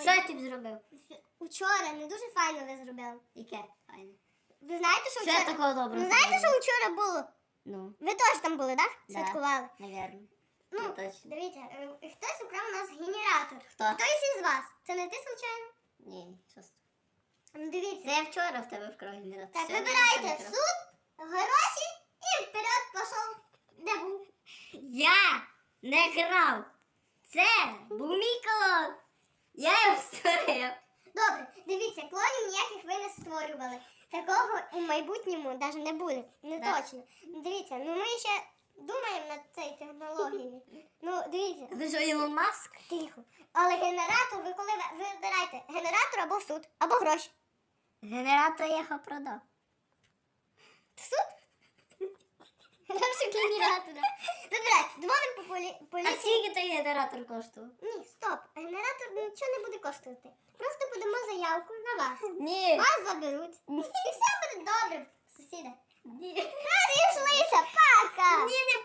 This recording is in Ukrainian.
Що я тобі зробив? Учора не дуже файно ви зробили. Яке? Файне. Ви знаєте, що вчора? такого доброго Ви знаєте, що вчора було? Ну, Ви теж там були, так? Да. Святкували. навірно. Ну, Я точно. дивіться, е, хтось украв у нас генератор. Хто? Хтось із вас. Це не ти, случайно? Ні, що з Ну, Дивіться. Це я вчора в тебе вкрав генератор. Так, Сьогодні вибирайте суд, гроші і вперед пішов. Де був? Я не крав. Це був мій клон. Я його створив. Добре, дивіться, клонів ніяких ви не створювали. Такого у майбутньому навіть не буде. Не Да. точно. Дивіться, ну ми ще думаємо над цією технологією. Ну, дивіться, Ви що, Ілон Маск? тихо. Але генератор, ви коли ви вибираєте генератор або в суд, або гроші. Генератор я його продав. В суд? Гроші генератора брати. Дзвоним по полі... А скільки той генератор коштував? Ні, стоп. Генератор нічого не буде коштувати. Просто подамо заявку на вас. Ні. Вас заберуть. І все буде добре, сусіда. Ні. Розійшлися, пока! Ні, не